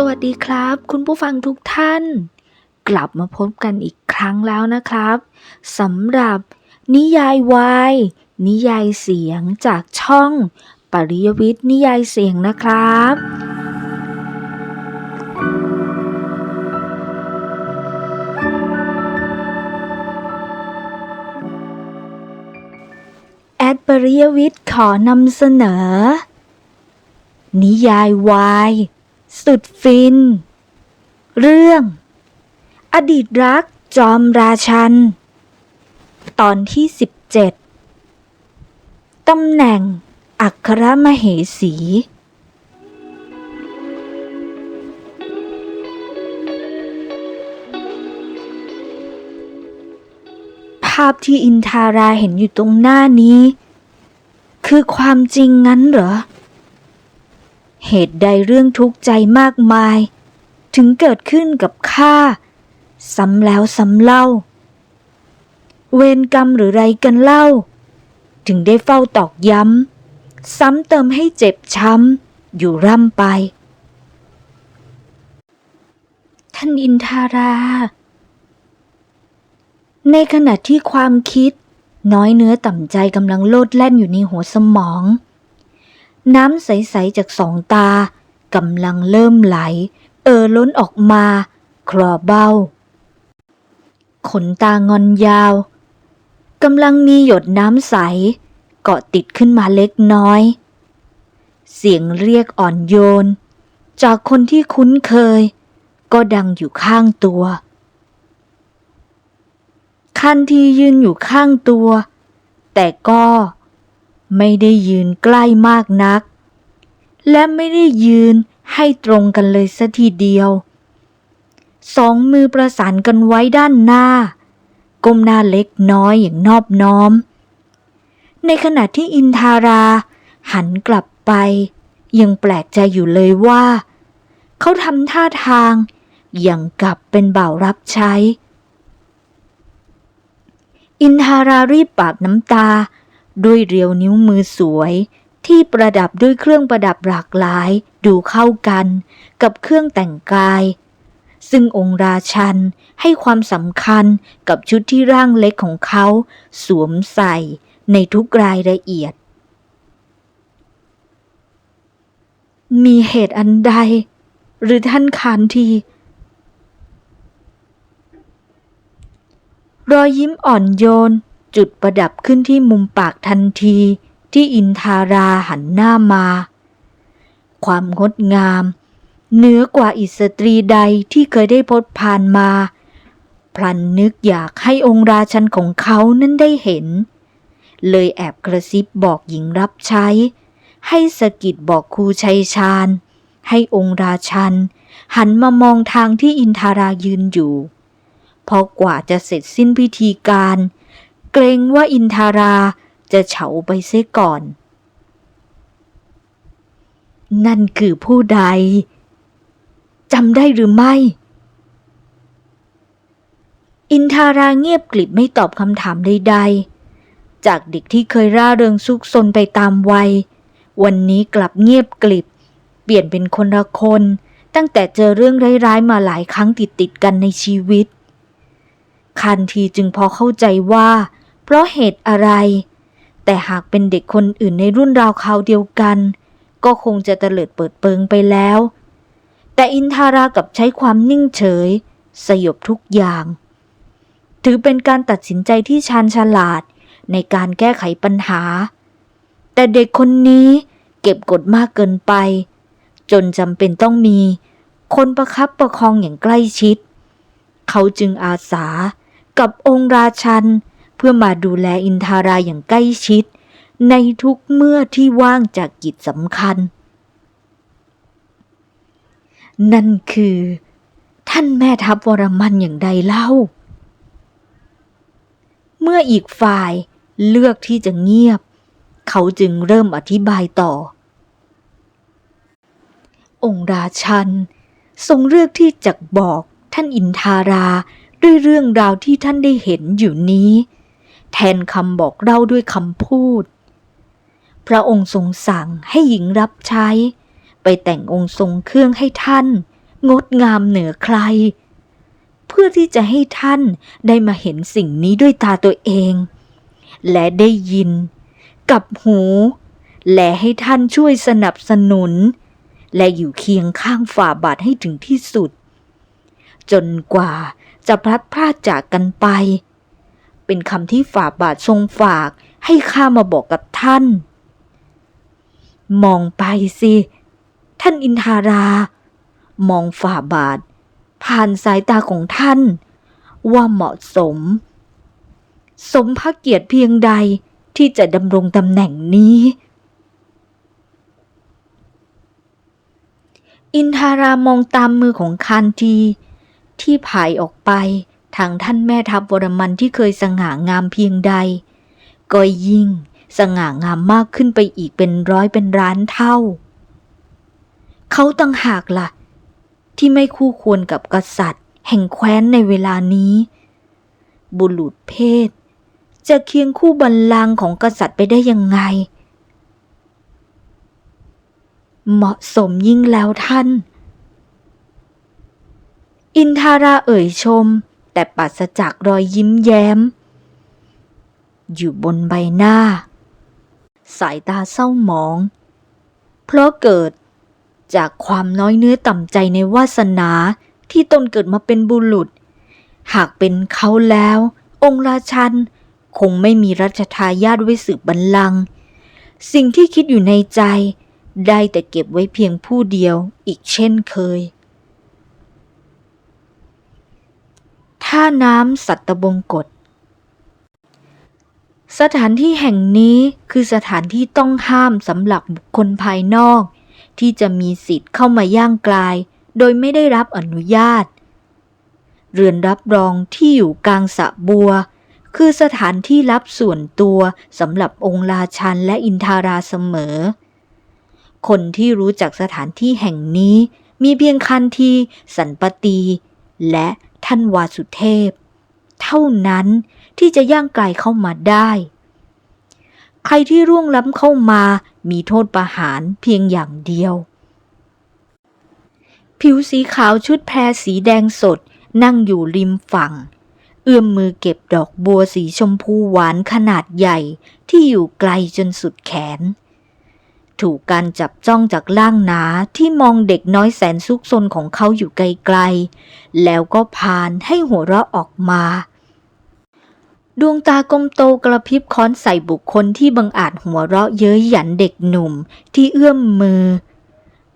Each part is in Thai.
สวัสดีครับ คุณผู้ฟังทุกท่าน กลับมาพบกันอีกครั้งแล้วนะครับสำหรับนิยายวายนิยายเสียงจากช่อง ปริยวิทย์นิยายเสียงนะครับ แอดปริยวิทย์ขอนำเสนอ นิยายวาย สุดฟิน เรื่อง อดีตรักจอมราชัน ตอนที่ 17 ตำแหน่ง อัครมเหสี ภาพที่อินทาราเห็นอยู่ตรงหน้านี้ คือความจริงงั้นเหรอ เหตุใดเรื่องทุกข์ใจมากมาย ถึงเกิดขึ้นกับข้าซ้ำแล้วซ้ำเล่า เวรกรรมหรือไรกันเล่า ถึงได้เฝ้าตอกย้ำ ซ้ำเติมให้เจ็บช้ำ อยู่ร่ำไป ท่านอินทารา ในขณะที่ความคิด น้อยเนื้อต่ำใจกำลังโลดแล่นอยู่ในหัวสมอง น้ำใส ๆ จากสองตากำลังเริ่มไหล เอ่อล้นออกมา คลอเบ้า ขนตางอนยาวกำลังมีหยดน้ำใส เกาะติดขึ้นมาเล็กน้อย เสียงเรียกอ่อนโยน จากคนที่คุ้นเคย ก็ดังอยู่ข้างตัวคันทียืนอยู่ข้างตัว แต่ก็ ไม่ได้ยืนใกล้มากนัก และไม่ได้ยืนให้ตรงกันเลยสัทีเดียว สองมือประสานกันไว้ด้านหน้า ก้มหน้าเล็กน้อยอย่างนอบน้อม ในขณะที่อินทาราหันกลับไป ยังแปลกใจอยู่เลยว่า เขาทำท่าทางอย่างกับเป็นบ่าวรับใช้ อินทารารีบปาดน้ำตา ด้วยเรียวนิ้วมือสวย ที่ประดับด้วยเครื่องประดับหลากหลาย ดูเข้ากัน กับเครื่องแต่งกาย ซึ่งองค์ราชันให้ความสำคัญกับชุดที่ร่างเล็กของเขา สวมใส่ในทุกรายละเอียด มีเหตุอันใด หรือท่านคานทีรอยยิ้มอ่อนโยน จุดประดับขึ้นที่มุมปากทันทีที่อินทาราหันหน้ามา ความงดงาม เหนือกว่าอิสตรีใดที่เคยได้พบผ่านมา พลันนึกอยากให้องค์ราชันของเขานั้นได้เห็น เลยแอบกระซิบบอกหญิงรับใช้ ให้สะกิดบอกครูชัยชาญ ให้องค์ราชัน หันมามองทางที่อินทารายืนอยู่ พอกว่าจะเสร็จสิ้นพิธีการ เกรงว่าอินทาราจะเฉาไปเสียก่อน นั่นคือผู้ใดจำได้หรือไม่ อินทาราเงียบกลิบไม่ตอบคำถามใดๆ จากเด็กที่เคยร่าเริงซุกซนไปตามวัย วันนี้กลับเงียบกลิบ เปลี่ยนเป็นคนละคน ตั้งแต่เจอเรื่องร้ายๆ มาหลายครั้งติดๆกันในชีวิต คันทีจึงพอเข้าใจว่า เพราะเหตุอะไร แต่หากเป็นเด็กคนอื่นในรุ่นราวคราวเดียวกัน ก็คงจะเตลิดเปิดเปิงไปแล้ว แต่อินทารากับใช้ความนิ่งเฉย สยบทุกอย่าง ถือเป็นการตัดสินใจที่ชาญฉลาดในการแก้ไขปัญหา แต่เด็กคนนี้เก็บกดมากเกินไป จนจำเป็นต้องมี คนประคับประคองอย่างใกล้ชิด เขาจึงอาสากับองค์ราชัน เพื่อมาดูแลอินทาราอย่างใกล้ชิด ในทุกเมื่อที่ว่างจากกิจสำคัญ นั่นคือ ท่านแม่ทัพวรมันอย่างใดเล่า เมื่ออีกฝ่ายเลือกที่จะเงียบ เขาจึงเริ่มอธิบายต่อ องค์ราชัน ทรงเลือกที่จะบอกท่านอินทาราด้วยเรื่องราวที่ท่านได้เห็นอยู่นี้ แทนคำบอกเล่าด้วยคำพูด พระองค์ทรงสั่งให้หญิงรับใช้ ไปแต่งองค์ทรงเครื่องให้ท่าน งดงามเหนือใคร เพื่อที่จะให้ท่านได้มาเห็นสิ่งนี้ด้วยตาตัวเอง และได้ยิน กับหู และให้ท่านช่วยสนับสนุน และอยู่เคียงข้างฝ่าบาทให้ถึงที่สุด จนกว่าจะพลัดพรากจากกันไป เป็นคำที่ฝ่าบาททรงฝาก ให้ข้ามาบอกกับท่าน มองไปสิ ท่านอินทารา มองฝ่าบาท ผ่านสายตาของท่าน ว่าเหมาะสม สมพระเกียรติเพียงใดที่จะดำรงตำแหน่งนี้ อินทารามองตามมือของคานทีที่ผายออกไป ทางท่านแม่ทัพวรมันที่เคยสง่างามเพียงใด ก็ยิ่งสง่างามมากขึ้นไปอีกเป็นร้อยเป็นล้านเท่า เขาต่างหากละ่ะ ที่ไม่คู่ควรกับกษัตริย์ แห่งแคว้นในเวลานี้ บุรุษเพศ จะเคียงคู่บัลลังก์ของกษัตริย์ไปได้ยังไง เหมาะสมยิ่งแล้วท่านอินทาราเอ่ยชม แต่ปราศจากรอยยิ้มแย้ม อยู่บนใบหน้า สายตาเศร้าหมอง เพราะเกิดจากความน้อยเนื้อต่ำใจในวาสนาที่ตนเกิดมาเป็นบุรุษ หากเป็นเขาแล้ว องค์ราชัน คงไม่มีรัชทายาทไว้สืบบัลลังก์สิ่งที่คิดอยู่ในใจ ได้แต่เก็บไว้เพียงผู้เดียวอีกเช่นเคย ท่าน้ำสัตบงกฎ สถานที่แห่งนี้คือสถานที่ต้องห้ามสำหรับบุคคลภายนอก ที่จะมีสิทธิ์เข้ามาย่างกลาย โดยไม่ได้รับอนุญาต เรือนรับรองที่อยู่กลางสระบัว คือสถานที่รับส่วนตัวสำหรับองค์ราชันและอินทาราเสมอ คนที่รู้จักสถานที่แห่งนี้มีเพียงคันที สันปตี และ ท่านวาสุเทพ เท่านั้นที่จะย่างไกลเข้ามาได้ ใครที่ร่วงล้ำเข้ามามีโทษประหารเพียงอย่างเดียว ผิวสีขาวชุดแพรสีแดงสดนั่งอยู่ริมฝั่ง เอื้อมมือเก็บดอกบัวสีชมพูหวานขนาดใหญ่ที่อยู่ไกลจนสุดแขน ถูกการจับจ้องจากล่างหนาที่มองเด็กน้อยแสนซุกซนของเขาอยู่ไกลๆ แล้วก็พานให้หัวเราะออกมา ดวงตากลมโตกระพริบค้อนใส่บุคคลที่บังอาจหัวเราะเย้ยหยันเด็กหนุ่มที่เอื้อมมือ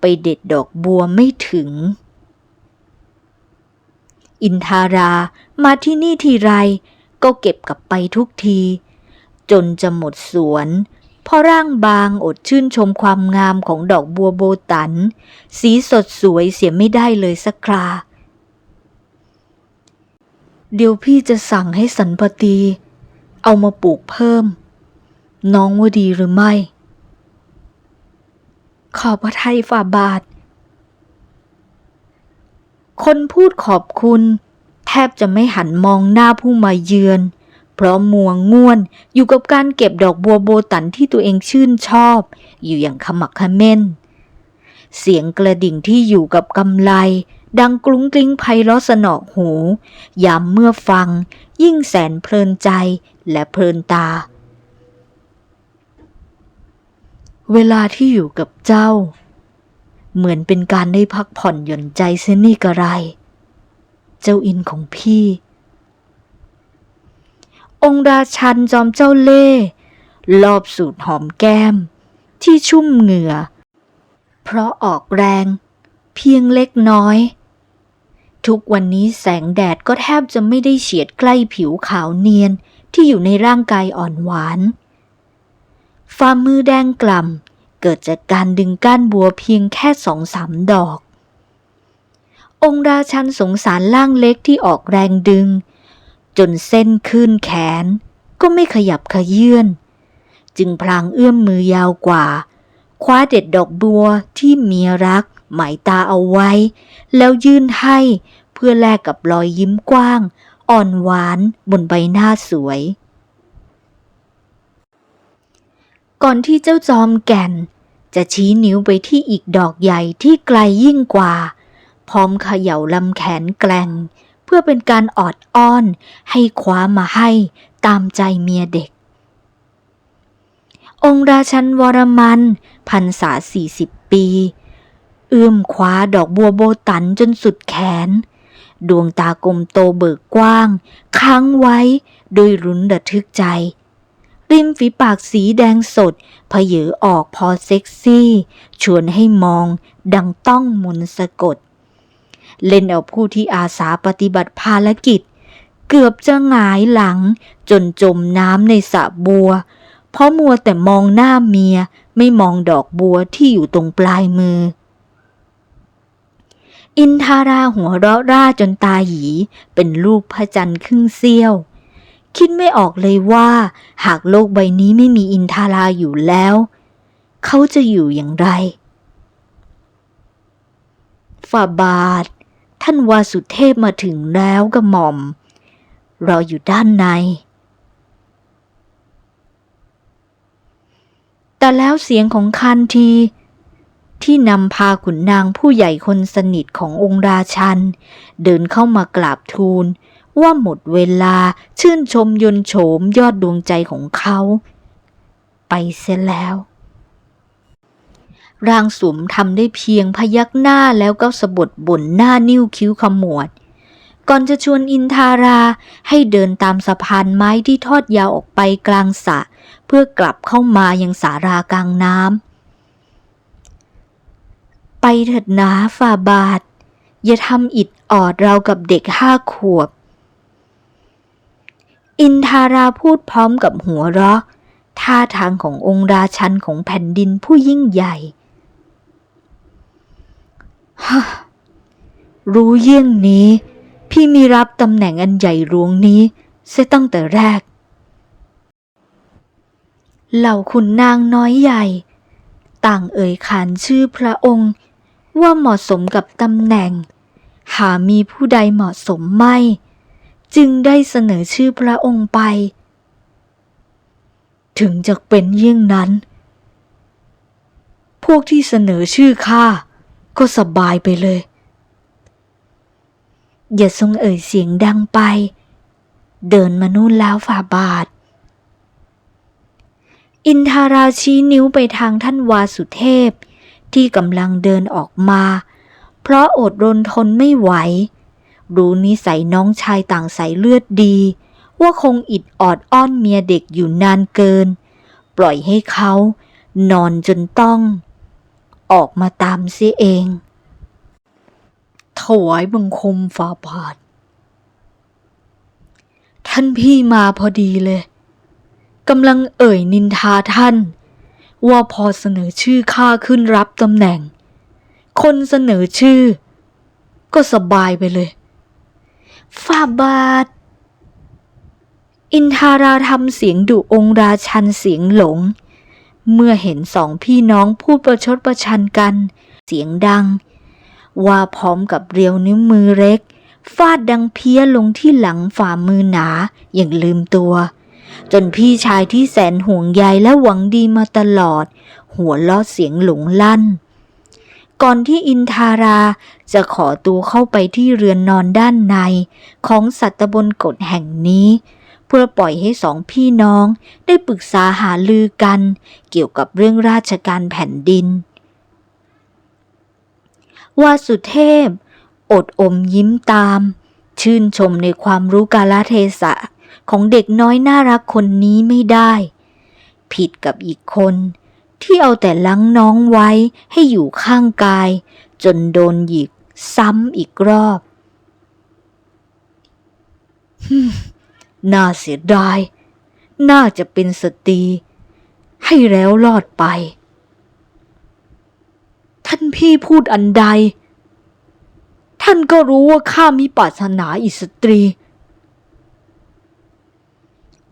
ไปเด็ดดอกบัวไม่ถึง อินทารามาที่นี่ทีไรก็เก็บกลับไปทุกที จนจะหมดสวน พราะร่างบางอดชื่นชมความงามของดอกบัวโบตัน สีสดสวยเสียไม่ได้เลยสักครา เดี๋ยวพี่จะสั่งให้สันปตี เอามาปลูกเพิ่ม น้องว่าดีหรือไม่ ขอบพระทัยฝ่าบาท คนพูดขอบคุณ แทบจะไม่หันมองหน้าผู้มาเยือน เพราะมัวง่วน อยู่กับการเก็บดอกบัวโบตันที่ตัวเองชื่นชอบ อยู่อย่างขมักขม้น เสียงกระดิ่งที่อยู่กับกำไล ดังกรุ้งกลิ้งไพเราะสนอหูยามเมื่อฟัง ยิ่งแสนเพลินใจและเพลินตา เวลาที่อยู่กับเจ้า เหมือนเป็นการได้พักผ่อนหย่อนใจเสนี่กระไร เจ้าอินของพี่ องค์ราชันจอมเจ้าเล่ห์รอบสูดหอมแก้ม ที่ชุ่มเหงื่อ เพราะออกแรง เพียงเล็กน้อย ทุกวันนี้แสงแดดก็แทบจะไม่ได้เฉียดใกล้ผิวขาวเนียนที่อยู่ในร่างกายอ่อนหวานฝ่ามือแดงกล่ำเกิดจากการดึงก้านบัวเพียงแค่สองสามดอก องค์ราชันสงสารล่างเล็กที่ออกแรงดึง จนเส้นขึ้นแขน ก็ไม่ขยับขยื่นจึงพลางเอื้อมมือยาวกว่า คว้าเด็ดดอกบัวที่เมียรัก หมายตาเอาไว้ แล้วยื่นให้เพื่อแลกกับรอยยิ้มกว้าง อ่อนหวานบนใบหน้าสวย ก่อนที่เจ้าจอมแก่น จะชี้นิ้วไปที่อีกดอกใหญ่ที่ไกลยิ่งกว่า พร้อมเขย่าลำแขนแกล้ง เพื่อเป็นการออดอ้อน ให้คว้ามาให้ตามใจเมียเด็ก องค์ราชันวรมัน พันษาสี่สิบปีเอื้อมคว้าดอกบัวโบตันจนสุดแขน ดวงตากลมโตเบิกกว้าง ค้างไว้โดยรุนระทึกใจ ริมฝีปากสีแดงสดเพเยอออกพอเซ็กซี่ ชวนให้มองดังต้องมนสะกด เล่นเอาผู้ที่อาสาปฏิบัติภารกิจ เกือบจะหงายหลัง จนจมน้ำในสระบัว เพราะมัวแต่มองหน้าเมียไม่มองดอกบัวที่อยู่ตรงปลายมือ อินทาราหัวเราะร่าจนตาหยีเป็นรูปพระจันทร์ครึ่งเสี้ยว คิดไม่ออกเลยว่า หากโลกใบนี้ไม่มีอินทาราอยู่แล้ว เขาจะอยู่อย่างไรฝ่าบาท ท่านวาสุเทพมาถึงแล้วกระหม่อม รออยู่ด้านใน แต่แล้วเสียงของคันที ที่นำพาขุนนางผู้ใหญ่คนสนิทขององค์ราชัน เดินเข้ามากราบทูล ว่าหมดเวลาชื่นชมยนโฉมยอดดวงใจของเขา ไปเสียแล้ว ร่างสวมทำได้เพียงพยักหน้าแล้วก็สะบดบ่นหน้านิ้วคิ้วขมวด ก่อนจะชวนอินทาราให้เดินตามสะพานไม้ที่ทอดยาวออกไปกลางสระเพื่อกลับเข้ามายังสารากลางน้ำไปเถิดนาฝ่าบาท อย่าทำอิดออดเรากับเด็กห้าขวบ อินทาราพูดพร้อมกับหัวเราะท่าทางขององค์ราชันของแผ่นดินผู้ยิ่งใหญ่ ฮ่ารู้เยี่ยงนี้ พี่มีรับตำแหน่งอันใหญ่หลวงนี้เสียตั้งแต่แรก เหล่าขุนนางน้อยใหญ่ ต่างเอ่ยขานชื่อพระองค์ ว่าเหมาะสมกับตำแหน่ง หามีผู้ใดเหมาะสมไม่ จึงได้เสนอชื่อพระองค์ไป ถึงจะเป็นเยี่ยงนั้น พวกที่เสนอชื่อข้า ก็สบายไปเลย อย่าทรงเอ่ยเสียงดังไป เดินมานู่นแล้วฝ่าบาท อินทาราชี้นิ้วไปทางท่านวาสุเทพ ที่กำลังเดินออกมา เพราะอดรนทนไม่ไหว รู้นิสัยน้องชายต่างสายเลือดดี ว่าคงอิดออดอ้อนเมียเด็กอยู่นานเกิน ปล่อยให้เขานอนจนต้อง ออกมาตามเสียเอง ถวายบังคมฝ่าบาท ท่านพี่มาพอดีเลยกำลังเอ่ยนินทาท่าน ว่าพอเสนอชื่อข้าขึ้นรับตำแหน่ง คนเสนอชื่อ ก็สบายไปเลยฝ่าบาท อินทาราทำเสียงดุองราชันเสียงหลง เมื่อเห็นสองพี่น้องพูดประชดประชันกัน เสียงดัง ว่าพร้อมกับเรียวนิ้วมือเล็ก ฟาดดังเพี้ยลงที่หลังฝ่ามือหนาอย่างลืมตัว จนพี่ชายที่แสนห่วงใยและหวังดีมาตลอด หัวล้อเสียงหลงลั่น ก่อนที่อินทาราจะขอตัวเข้าไปที่เรือนนอนด้านใน ของสัตบนกฎแห่งนี้ เพื่อปล่อยให้สองพี่น้องได้ปรึกษาหาลือกัน เกี่ยวกับเรื่องราชการแผ่นดิน วาสุเทพ อดอมยิ้มตาม ชื่นชมในความรู้กาลเทศะของเด็กน้อยน่ารักคนนี้ไม่ได้ ผิดกับอีกคนที่เอาแต่ลังน้องไว้ให้อยู่ข้างกาย จนโดนหยิกซ้ำอีกรอบ น่าเสียดาย น่าจะเป็นสตรีให้แล้วรอดไป ท่านพี่พูดอันใด ท่านก็รู้ว่าข้ามีปรารถนาอิสตรี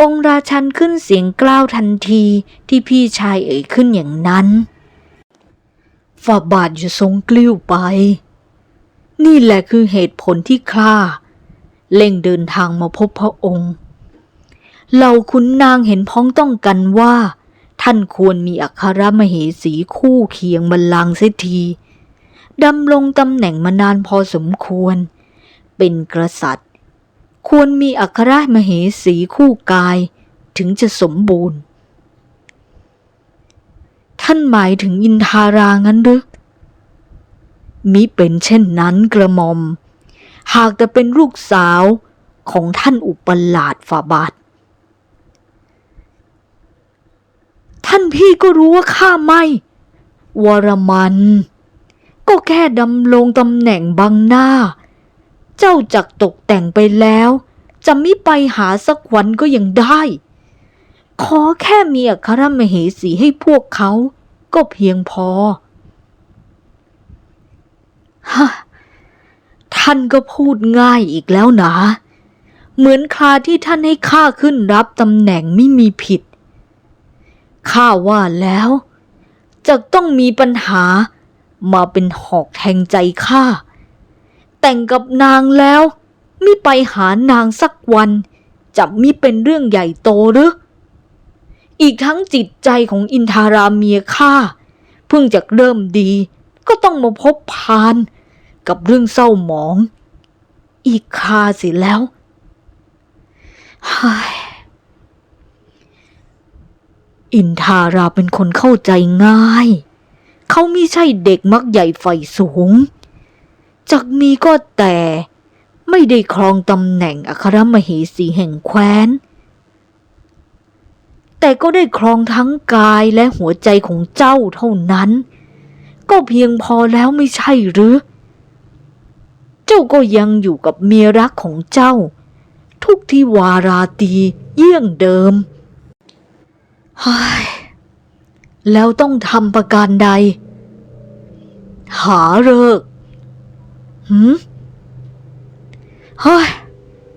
องค์ราชันขึ้นเสียงกล้าวทันทีที่พี่ชายเอ่ยขึ้นอย่างนั้นฝ่าบาทอย่าทรงกลิ้วไป นี่แหละคือเหตุผลที่ข้า เล่งเดินทางมาพบพระองค์เราคุณนางเห็นพ้องต้องกันว่า ท่านควรมีอัครมเหสีคู่เคียงบัลลังก์เสียทีดำรงตำแหน่งมานานพอสมควร เป็นกษัตริย์ ควรมีอัครมเหสีคู่กาย ถึงจะสมบูรณ์ ท่านหมายถึงอินทารางั้นหรือมิเป็นเช่นนั้นกระหม่อม หากแต่เป็นลูกสาวของท่านอุปราชฝาบาท ท่านพี่ก็รู้ว่าข้าไม่ วรมัน ก็แค่ดำรงตำแหน่งบังหน้า เจ้าจักตกแต่งไปแล้ว จะไมิไปหาสักวันก็ยังได้ ขอแค่มีอัครมเหสีให้พวกเขาก็เพียงพอ ฮะ ท่านก็พูดง่ายอีกแล้วนะ เหมือนคราที่ท่านให้ข้าขึ้นรับตำแหน่งไม่มีผิด ข้าว่าแล้ว จะต้องมีปัญหามาเป็นหอกแทงใจข้า แต่งกับนางแล้วมิไปหานางสักวัน จะมิเป็นเรื่องใหญ่โตหรือ อีกทั้งจิตใจของอินทาราเมียข้าเพิ่งจะเริ่มดีก็ต้องมาพบพาน กับเรื่องเศร้าหมอง อีกคาสิแล้วอินทาราเป็นคนเข้าใจง่าย เขาไม่ใช่เด็กมักใหญ่ไฟสูง จากมีก็แต่ไม่ได้ครองตำแหน่งอัครมเหสีแห่งแคว้น แต่ก็ได้ครองทั้งกายและหัวใจของเจ้าเท่านั้น ก็เพียงพอแล้วไม่ใช่หรือ เจ้าก็ยังอยู่กับเมียรักของเจ้า ทุกที่วาราตีเยี่ยงเดิมเฮ้ยแล้วต้องทำประการใด หาเลิกหืมเฮ้ย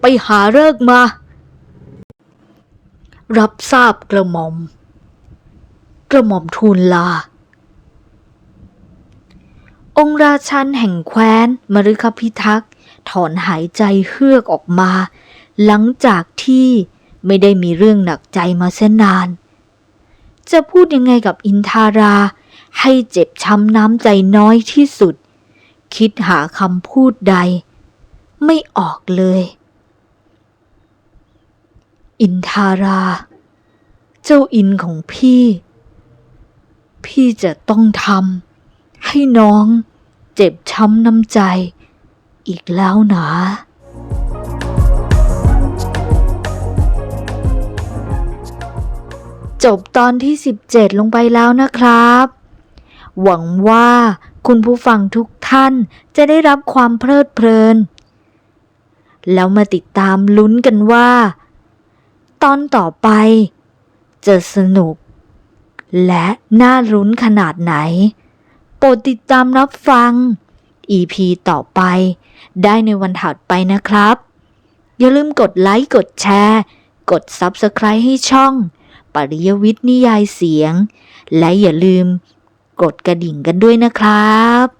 ไปหาเลิกมา รับทราบกระหม่อม กระหม่อมทูลลา องค์ราชันแห่งแคว้นมฤคพิทักษ์ถอนหายใจเฮือกออกมา หลังจากที่ไม่ได้มีเรื่องหนักใจมาเส้นนาน จะพูดยังไงกับอินทารา ให้เจ็บช้ำน้ำใจน้อยที่สุด คิดหาคำพูดใด ไม่ออกเลย อินทารา เจ้าอินของพี่ พี่จะต้องทำ ให้น้องเจ็บช้ำน้ำใจ อีกแล้วนะจบตอนที่ 17 ลงไปแล้วนะครับ หวังว่าคุณผู้ฟังทุกท่านจะได้รับความเพลิดเพลิน แล้วมาติดตามลุ้นกันว่า ตอนต่อไป จะสนุก และน่าลุ้นขนาดไหน โปรดติดตามรับฟัง EP ต่อไปได้ในวันถัดไปนะครับ อย่าลืมกดไลค์กดแชร์ กด Subscribe ให้ช่อง ปริยวิทย์นิยายเสียง และอย่าลืมกดกระดิ่งกันด้วยนะครับ